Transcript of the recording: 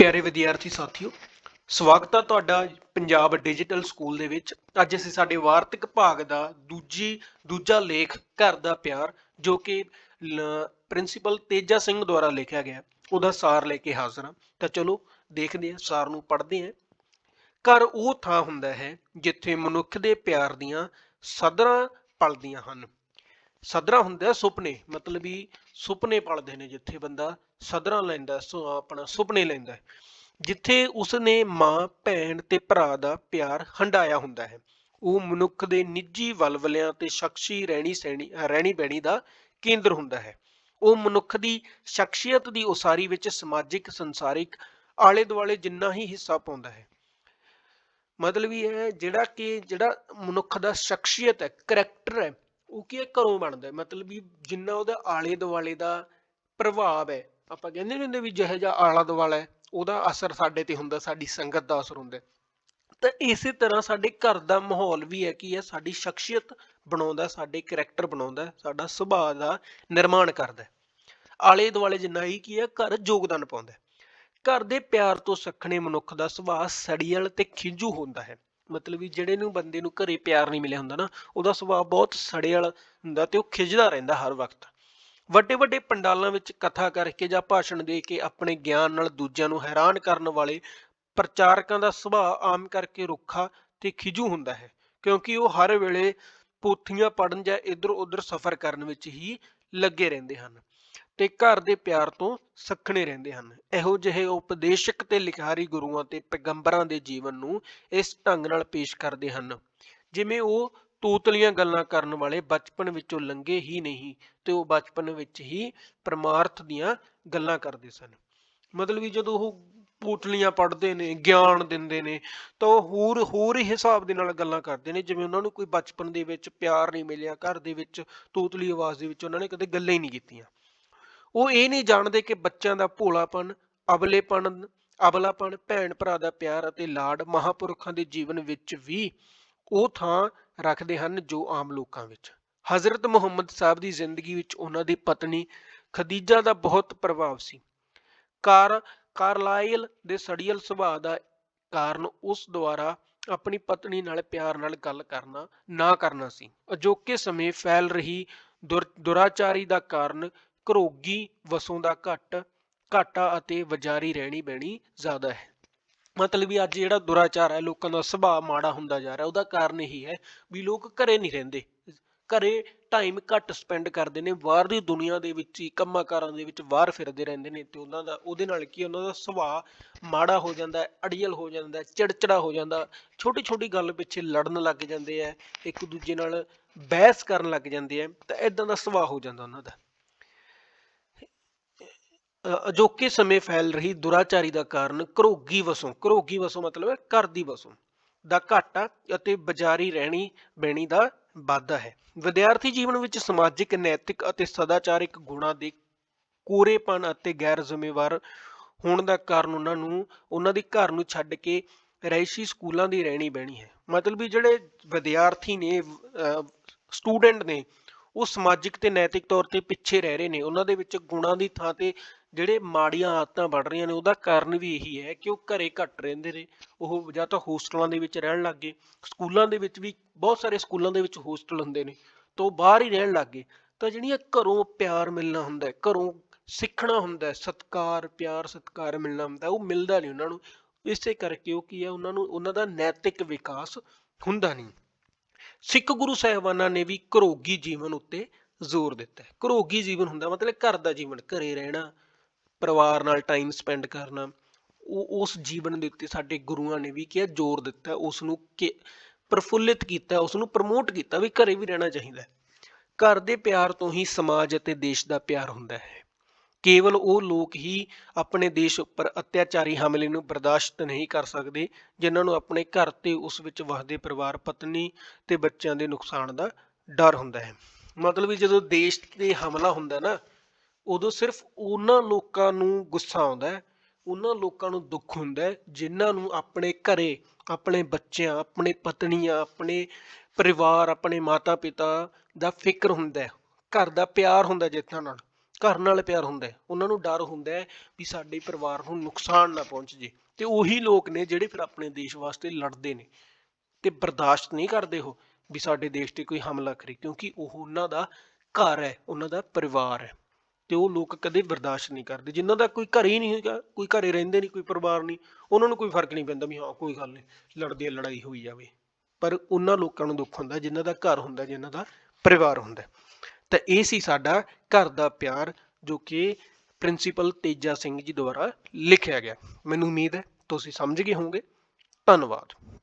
ਪਿਆਰੇ ਵਿਦਿਆਰਥੀ ਸਾਥੀਓ, ਸਵਾਗਤ ਹੈ ਤੁਹਾਡਾ ਪੰਜਾਬ ਡਿਜੀਟਲ ਸਕੂਲ ਦੇ ਵਿੱਚ। ਅੱਜ ਅਸੀਂ ਸਾਡੇ ਵਾਰਤਕ ਭਾਗ ਦਾ ਦੂਜੀ, ਦੂਜਾ ਲੇਖ, ਘਰ ਦਾ ਪਿਆਰ, ਜੋ ਕਿ ਪ੍ਰਿੰਸੀਪਲ ਤੇਜਾ ਸਿੰਘ ਦੁਆਰਾ ਲਿਖਿਆ ਗਿਆ। ਉਹਦਾ ਸਾਰ ਲੈ ਕੇ ਹਾਜ਼ਰ ਹਾਂ। ਤਾਂ ਚਲੋ, ਦੇਖਦੇ ਹਾਂ, ਸਾਰ ਨੂੰ ਪੜ੍ਹਦੇ ਹਾਂ। ਘਰ ਉਹ ਥਾਂ ਹੁੰਦਾ ਹੈ, ਜਿੱਥੇ ਮਨੁੱਖ ਦੇ ਪਿਆਰ ਦੀਆਂ ਸਦਰਾਂ ਪਲਦੀਆਂ ਹਨ। ਸਦਰਾਂ ਹੁੰਦਾ ਸੁਪਨੇ, ਮਤਲਬ ਵੀ ਸੁਪਨੇ ਪਲਦੇ ਨੇ ਜਿੱਥੇ ਬੰਦਾ ਸਦਰਾਂ ਲੈਂਦਾ, ਸੋ ਆਪਣਾ ਸੁਪਨੇ ਲੈਂਦਾ ਹੈ। ਜਿੱਥੇ ਉਸਨੇ ਮਾਂ, ਭੈਣ ਤੇ ਭਰਾ ਦਾ ਪਿਆਰ ਹੰਡਾਇਆ ਹੁੰਦਾ ਹੈ, ਉਹ ਮਨੁੱਖ ਦੇ ਨਿੱਜੀ ਵਲਵਲਿਆਂ ਤੇ ਸ਼ਖਸੀ ਰਹਿਣੀ ਸਹਿਣੀ, ਰਹਿਣੀ ਬਹਿਣੀ ਦਾ ਕੇਂਦਰ ਹੁੰਦਾ ਹੈ ਉਹ ਮਨੁੱਖ ਦੀ ਸ਼ਖਸੀਅਤ ਦੀ ਉਸਾਰੀ ਵਿੱਚ ਸਮਾਜਿਕ, ਸੰਸਾਰਿਕ ਆਲੇ ਦੁਆਲੇ ਜਿੰਨਾ ਹੀ ਹਿੱਸਾ ਪਾਉਂਦਾ ਹੈ ਮਤਲਬ ਇਹ ਹੈ ਜਿਹੜਾ ਕਿ ਜਿਹੜਾ ਮਨੁੱਖ ਦਾ ਸ਼ਖਸੀਅਤ ਹੈ, ਕਰੈਕਟਰ ਹੈ ਉਹ ਕੀ ਹੈ? ਘਰੋਂ ਬਣਦਾ ਮਤਲਬ ਵੀ ਜਿੰਨਾ ਉਹਦਾ ਆਲੇ ਦੁਆਲੇ ਦਾ ਪ੍ਰਭਾਵ ਹੈ, ਆਪਾਂ ਕਹਿੰਦੇ ਨਹੀਂ ਹੁੰਦੇ ਵੀ ਜਿਹੋ ਜਿਹਾ ਆਲਾ ਦੁਆਲਾ ਹੈ, ਉਹਦਾ ਅਸਰ ਸਾਡੇ ਤੇ ਹੁੰਦਾ, ਸਾਡੀ ਸੰਗਤ ਦਾ ਅਸਰ ਹੁੰਦਾ ਤਾਂ ਇਸੇ ਤਰ੍ਹਾਂ ਸਾਡੇ ਘਰ ਦਾ ਮਾਹੌਲ ਵੀ ਹੈ ਕੀ ਹੈ? ਸਾਡੀ ਸ਼ਖਸੀਅਤ ਬਣਾਉਂਦਾ, ਸਾਡੇ ਕਰੈਕਟਰ ਬਣਾਉਂਦਾ, ਸਾਡਾ ਸੁਭਾਅ ਦਾ ਨਿਰਮਾਣ ਕਰਦਾ ਆਲੇ ਦੁਆਲੇ ਜਿੰਨਾ ਹੀ ਕੀ ਹੈ? ਘਰ ਯੋਗਦਾਨ ਪਾਉਂਦਾ ਘਰ ਦੇ ਪਿਆਰ ਤੋਂ ਸੱਖਣੇ ਮਨੁੱਖ ਦਾ ਸੁਭਾਅ ਸੜੀਅਲ ਤੇ ਖਿੰਝੂ ਹੁੰਦਾ ਹੈ। ਮਤਲਬ ਵੀ ਜਿਹੜੇ ਨੂੰ ਬੰਦੇ ਨੂੰ ਘਰੇ ਪਿਆਰ ਨਹੀਂ ਮਿਲਿਆ ਹੁੰਦਾ ਨਾ, ਉਹਦਾ ਸੁਭਾਅ ਬਹੁਤ ਸੜੇ ਵਾਲਾ ਹੁੰਦਾ ਤੇ ਉਹ ਖਿਝਦਾ ਰਹਿੰਦਾ ਹਰ ਵਕਤ। ਵੱਡੇ ਵੱਡੇ ਪੰਡਾਲਾਂ ਵਿੱਚ ਕਥਾ ਕਰਕੇ ਜਾਂ ਭਾਸ਼ਣ ਦੇ ਕੇ ਆਪਣੇ ਗਿਆਨ ਨਾਲ ਦੂਜਿਆਂ ਨੂੰ ਹੈਰਾਨ ਕਰਨ ਵਾਲੇ ਪ੍ਰਚਾਰਕਾਂ ਦਾ ਸੁਭਾਅ ਆਮ ਕਰਕੇ ਰੁੱਖਾ ਤੇ ਖਿਜੂ ਹੁੰਦਾ ਹੈ, ਕਿਉਂਕਿ ਉਹ ਹਰ ਵੇਲੇ ਪੋਥੀਆਂ ਪੜਨ ਜਾਂ ਇੱਧਰ ਉੱਧਰ ਸਫ਼ਰ ਕਰਨ ਵਿੱਚ ਹੀ ਲੱਗੇ ਰਹਿੰਦੇ ਹਨ। ਤੇ ਘਰ ਦੇ ਪਿਆਰ ਤੋਂ ਸੱਖਣੇ ਰਹਿੰਦੇ ਹਨ। ਇਹੋ ਜਿਹੇ ਉਪਦੇਸ਼ਕ ਤੇ ਲਿਖਾਰੀ ਗੁਰੂਆਂ ਤੇ ਪੈਗੰਬਰਾਂ ਦੇ ਜੀਵਨ ਨੂੰ ਇਸ ਢੰਗ ਨਾਲ ਪੇਸ਼ ਕਰਦੇ ਹਨ। ਜਿਵੇਂ ਉਹ ਤੂਤਲੀਆਂ ਗੱਲਾਂ ਕਰਨ ਵਾਲੇ ਬਚਪਨ ਵਿੱਚੋਂ ਲੰਘੇ ਹੀ ਨਹੀਂ ਤੇ ਉਹ ਬਚਪਨ ਵਿੱਚ ਹੀ ਪਰਮਾਰਥ ਦੀਆਂ ਗੱਲਾਂ ਕਰਦੇ ਸਨ। ਮਤਲਬ ਵੀ ਜਦੋਂ ਉਹ ਪੂਤਲੀਆਂ ਪੜ੍ਹਦੇ ਨੇ, ਗਿਆਨ ਦਿੰਦੇ ਨੇ, ਤਾਂ ਉਹ ਹੋਰ ਹੋਰ ਹੀ ਹਿਸਾਬ ਦੇ ਨਾਲ ਗੱਲਾਂ ਕਰਦੇ ਨੇ। ਜਿਵੇਂ ਉਹਨਾਂ ਨੂੰ ਕੋਈ ਬਚਪਨ ਦੇ ਵਿੱਚ ਪਿਆਰ ਨਹੀਂ ਮਿਲਿਆ, ਘਰ ਦੇ ਵਿੱਚ ਤੂਤਲੀ ਆਵਾਜ਼ ਦੇ ਵਿੱਚ ਉਹਨਾਂ ਨੇ ਕਦੇ ਗੱਲਾਂ ਹੀ ਨਹੀਂ ਕੀਤੀਆਂ। ਉਹ ਇਹ ਨਹੀਂ ਜਾਣਦੇ ਕਿ ਬੱਚਿਆਂ ਦਾ ਭੋਲਾਪਨ ਅਬਲੇਪਨ ਅਬਲਾਪਨ ਭੈਣ ਭਰਾ ਦਾ ਪਿਆਰ ਅਤੇ ਲਾਡ ਮਹਾਪੁਰਖਾਂ ਦੇ ਜੀਵਨ ਵਿੱਚ ਵੀ ਉਹ ਥਾਂ ਰੱਖਦੇ ਹਨ ਜੋ ਆਮ ਲੋਕਾਂ ਵਿੱਚ। ਹਜ਼ਰਤ ਮੁਹੰਮਦ ਸਾਹਿਬ ਦੀ ਜ਼ਿੰਦਗੀ ਵਿੱਚ ਉਹਨਾਂ ਦੀ ਪਤਨੀ ਖਦੀਜਾ ਦਾ ਬਹੁਤ ਪ੍ਰਭਾਵ ਸੀ। ਕਾਰ ਕਾਰਲਾਈਲ ਦੇ ਸੜੀਅਲ ਸੁਭਾਅ ਦਾ ਕਾਰਨ ਉਸ ਦੁਆਰਾ ਆਪਣੀ ਪਤਨੀ ਨਾਲ ਪਿਆਰ ਨਾਲ ਗੱਲ ਕਰਨਾ, ਨਾ ਕਰਨਾ ਸੀ। ਅਜੋਕੇ ਸਮੇਂ ਫੈਲ ਰਹੀ ਦੁਰ- ਦੁਰਾਚਾਰੀ ਦਾ ਕਾਰਨ ਘਰੋਗੀ ਵਸੋਂ ਦਾ ਘਟ, ਘਾਟਾ ਅਤੇ ਵਜਾਰੀ ਰਹਿਣੀ ਬਹਿਣੀ ਜ਼ਿਆਦਾ ਹੈ। ਮਤਲਬ ਵੀ ਅੱਜ ਜਿਹੜਾ ਦੁਰਾਚਾਰ ਹੈ, ਲੋਕਾਂ ਦਾ ਸੁਭਾਅ ਮਾੜਾ ਹੁੰਦਾ ਜਾ ਰਿਹਾ, ਉਹਦਾ ਕਾਰਨ ਇਹੀ ਹੈ ਵੀ ਲੋਕ ਘਰੇ ਨਹੀਂ ਰਹਿੰਦੇ। ਘਰੇ ਟਾਈਮ ਘੱਟ ਸਪੈਂਡ ਕਰਦੇ ਨੇ, ਬਾਹਰ ਦੀ ਦੁਨੀਆ ਦੇ ਵਿੱਚ ਹੀ ਕੰਮਾਂ ਕਾਰਾਂ ਦੇ ਵਿੱਚ ਬਾਹਰ ਫਿਰਦੇ ਰਹਿੰਦੇ ਨੇ ਤੇ ਉਹਨਾਂ ਦਾ, ਉਹਦੇ ਨਾਲ ਕੀ ਉਹਨਾਂ ਦਾ ਸੁਭਾਅ ਮਾੜਾ ਹੋ ਜਾਂਦਾ, ਅੜੀਅਲ ਹੋ ਜਾਂਦਾ, ਚਿੜਚਿੜਾ ਹੋ ਜਾਂਦਾ ਛੋਟੀ ਛੋਟੀ ਗੱਲ ਪਿੱਛੇ ਲੜਨ ਲੱਗ ਜਾਂਦੇ ਆ, ਇੱਕ ਦੂਜੇ ਨਾਲ ਬਹਿਸ ਕਰਨ ਲੱਗ ਜਾਂਦੇ ਆ, ਤਾਂ ਇਦਾਂ ਦਾ ਸੁਭਾਅ ਹੋ ਜਾਂਦਾ ਉਹਨਾਂ ਦਾ। ਅਜੋਕੇ ਸਮੇਂ ਫੈਲ ਰਹੀ ਦੁਰਾਚਾਰੀ ਦਾ ਕਾਰਨ ਘਰੋਗੀ ਵਸੋਂ। ਘਰੋਗੀ ਵਸੋਂ ਮਤਲਬ ਹੈ ਘਰ ਦੀ ਵਸੋਂ। ਦਾ ਘਾਟਾ ਅਤੇ ਬਾਜ਼ਾਰੀ ਰਹਿਣੀ ਬਹਿਣੀ ਦਾ ਵਾਧਾ ਹੈ। ਵਿਦਿਆਰਥੀ ਜੀਵਨ ਵਿੱਚ ਸਮਾਜਿਕ, ਨੈਤਿਕ ਅਤੇ ਸਦਾਚਾਰਿਕ ਗੁਣਾਂ ਦੇ ਕੋਰੇਪਨ ਅਤੇ ਗੈਰ ਜ਼ਿੰਮੇਵਾਰ ਹੋਣ ਦਾ ਕਾਰਨ ਉਹਨਾਂ ਨੂੰ, ਉਹਨਾਂ ਦੀ ਘਰ ਨੂੰ ਛੱਡ ਕੇ ਰਿਹਾਇਸ਼ੀ ਸਕੂਲਾਂ ਦੀ ਰਹਿਣੀ ਬਹਿਣੀ ਹੈ। ਮਤਲਬ ਵੀ ਜਿਹੜੇ ਵਿਦਿਆਰਥੀ ਨੇ ਸਟੂਡੈਂਟ ਨੇ ਉਹ ਸਮਾਜਿਕ ਤੇ ਨੈਤਿਕ ਤੌਰ ਤੇ ਪਿੱਛੇ ਰਹਿ ਰਹੇ ਨੇ। ਉਹਨਾਂ ਦੇ ਵਿੱਚ ਗੁਣਾਂ ਦੀ ਥਾਂ ਤੇ ਜਿਹੜੇ ਮਾੜੀਆਂ ਆਦਤਾਂ ਵੱਧ ਰਹੀਆਂ ਨੇ, ਉਹਦਾ ਕਾਰਨ ਵੀ ਇਹੀ ਹੈ ਕਿ ਉਹ ਘਰੇ ਘੱਟ ਰਹਿੰਦੇ ਨੇ। ਉਹ ਜਾਂ ਤਾਂ ਹੋਸਟਲਾਂ ਦੇ ਵਿੱਚ ਰਹਿਣ ਲੱਗ ਗਏ। ਸਕੂਲਾਂ ਦੇ ਵਿੱਚ ਵੀ ਬਹੁਤ ਸਾਰੇ ਸਕੂਲਾਂ ਦੇ ਵਿੱਚ ਹੋਸਟਲ ਹੁੰਦੇ ਨੇ। ਤਾਂ ਉਹ ਬਾਹਰ ਹੀ ਰਹਿਣ ਲੱਗ ਗਏ। ਤਾਂ ਜਿਹੜੀਆਂ ਘਰੋਂ ਪਿਆਰ ਮਿਲਣਾ ਹੁੰਦਾ ਘਰੋਂ ਸਿੱਖਣਾ ਹੁੰਦਾ ਹੈ, ਸਤਕਾਰ, ਪਿਆਰ, ਸਤਕਾਰ ਮਿਲਣਾ ਹੁੰਦਾ ਉਹ ਮਿਲਦਾ ਨਹੀਂ ਉਹਨਾਂ ਨੂੰ। ਇਸੇ ਕਰਕੇ ਉਹ ਕੀ ਹੈ, ਉਹਨਾਂ ਨੂੰ, ਉਹਨਾਂ ਦਾ ਨੈਤਿਕ ਵਿਕਾਸ ਹੁੰਦਾ ਨਹੀਂ। ਸਿੱਖ ਗੁਰੂ ਸਾਹਿਬਾਨਾਂ ਨੇ ਵੀ ਘਰੋਗੀ ਜੀਵਨ ਉੱਤੇ ਜ਼ੋਰ ਦਿੱਤਾ ਹੈ। ਘਰੋਗੀ ਜੀਵਨ ਹੁੰਦਾ ਮਤਲਬ ਘਰ ਦਾ ਜੀਵਨ, ਘਰੇ ਰਹਿਣਾ, ਪਰਿਵਾਰ ਨਾਲ ਟਾਈਮ ਸਪੈਂਡ ਕਰਨਾ। ਉਹ, ਉਸ ਜੀਵਨ ਦੇ ਉੱਤੇ ਸਾਡੇ ਗੁਰੂਆਂ ਨੇ ਵੀ ਕਿਹਾ ਜ਼ੋਰ ਦਿੱਤਾ ਉਸ ਨੂੰ ਕਿ, ਪ੍ਰਫੁੱਲਿਤ ਕੀਤਾ ਉਸ ਨੂੰ ਪ੍ਰਮੋਟ ਕੀਤਾ ਵੀ ਘਰੇ ਵੀ ਰਹਿਣਾ ਚਾਹੀਦਾ ਹੈ। ਘਰ ਦੇ ਪਿਆਰ ਤੋਂ ਹੀ ਸਮਾਜ ਅਤੇ ਦੇਸ਼ ਦਾ ਪਿਆਰ ਹੁੰਦਾ ਹੈ। ਕੇਵਲ ਉਹ ਲੋਕ ਹੀ ਆਪਣੇ ਦੇਸ਼ ਉੱਪਰ ਅਤਿਆਚਾਰੀ ਹਮਲੇ ਨੂੰ ਬਰਦਾਸ਼ਤ ਨਹੀਂ ਕਰ ਸਕਦੇ, ਜਿਨ੍ਹਾਂ ਨੂੰ ਆਪਣੇ ਘਰ ਤੇ ਉਸ ਵਿੱਚ ਵਸਦੇ ਪਰਿਵਾਰ, ਪਤਨੀ ਤੇ ਬੱਚਿਆਂ ਦੇ ਨੁਕਸਾਨ ਦਾ ਡਰ ਹੁੰਦਾ ਹੈ। ਮਤਲਬ ਵੀ ਜਦੋਂ ਦੇਸ਼ ਤੇ ਹਮਲਾ ਹੁੰਦਾ ਨਾ, ਉਦੋਂ ਸਿਰਫ ਉਹਨਾਂ ਲੋਕਾਂ ਨੂੰ ਗੁੱਸਾ ਆਉਂਦਾ ਹੈ, ਉਹਨਾਂ ਲੋਕਾਂ ਨੂੰ ਦੁੱਖ ਹੁੰਦਾ ਹੈ, ਜਿਨ੍ਹਾਂ ਨੂੰ ਆਪਣੇ ਘਰੇ, ਆਪਣੇ ਬੱਚਿਆਂ, ਆਪਣੇ ਪਤਨੀਆਂ, ਆਪਣੇ ਪਰਿਵਾਰ, ਆਪਣੇ ਮਾਤਾ ਪਿਤਾ ਦਾ ਫਿਕਰ ਹੁੰਦਾ ਹੈ, ਘਰ ਦਾ ਪਿਆਰ ਹੁੰਦਾ ਜਿੱਥਾਂ ਨਾਲ। ਘਰ ਨਾਲ ਪਿਆਰ ਹੁੰਦਾ ਹੈ, ਉਹਨਾਂ ਨੂੰ ਡਰ ਹੁੰਦਾ ਹੈ ਵੀ ਸਾਡੇ ਪਰਿਵਾਰ ਨੂੰ ਨੁਕਸਾਨ ਨਾ ਪਹੁੰਚ ਜੇ। ਤੇ ਉਹੀ ਲੋਕ ਨੇ ਜਿਹੜੇ ਫਿਰ ਆਪਣੇ ਦੇਸ਼ ਵਾਸਤੇ ਲੜਦੇ ਨੇ ਤੇ ਬਰਦਾਸ਼ਤ ਨਹੀਂ ਕਰਦੇ ਉਹ ਵੀ ਸਾਡੇ ਦੇਸ਼ ਤੇ ਕੋਈ ਹਮਲਾ ਕਰੇ, ਕਿਉਂਕਿ ਉਹ ਉਹਨਾਂ ਦਾ ਘਰ ਹੈ, ਉਹਨਾਂ ਦਾ ਪਰਿਵਾਰ ਹੈ। ਤੇ ਉਹ ਲੋਕ ਕਦੇ ਬਰਦਾਸ਼ਤ ਨਹੀਂ ਕਰਦੇ, ਜਿਨ੍ਹਾਂ ਦਾ ਕੋਈ ਘਰ ਹੀ ਨਹੀਂ ਹੈਗਾ, ਕੋਈ ਘਰੇ ਰਹਿੰਦੇ ਨਹੀਂ, ਕੋਈ ਪਰਿਵਾਰ ਨਹੀਂ, ਉਹਨਾਂ ਨੂੰ ਕੋਈ ਫ਼ਰਕ ਨਹੀਂ ਪੈਂਦਾ ਵੀ ਹਾਂ, ਕੋਈ ਗੱਲ ਨਹੀਂ, ਲੜਦੇ ਲੜਾਈ ਹੋਈ ਜਾਵੇ। ਪਰ ਉਹਨਾਂ ਲੋਕਾਂ ਨੂੰ ਦੁੱਖ ਹੁੰਦਾ, ਜਿਨ੍ਹਾਂ ਦਾ ਘਰ ਹੁੰਦਾ, ਜਿਨ੍ਹਾਂ ਦਾ ਪਰਿਵਾਰ ਹੁੰਦਾ। ਤਾਂ ਇਹ ਸੀ ਸਾਡਾ ਘਰ ਦਾ ਪਿਆਰ, ਜੋ ਕਿ ਪ੍ਰਿੰਸੀਪਲ ਤੇਜਾ ਸਿੰਘ ਜੀ ਦੁਆਰਾ ਲਿਖਿਆ ਗਿਆ। ਮੈਨੂੰ ਉਮੀਦ ਹੈ ਤੁਸੀਂ ਸਮਝ ਗਏ ਹੋਵੋਗੇ। ਧੰਨਵਾਦ।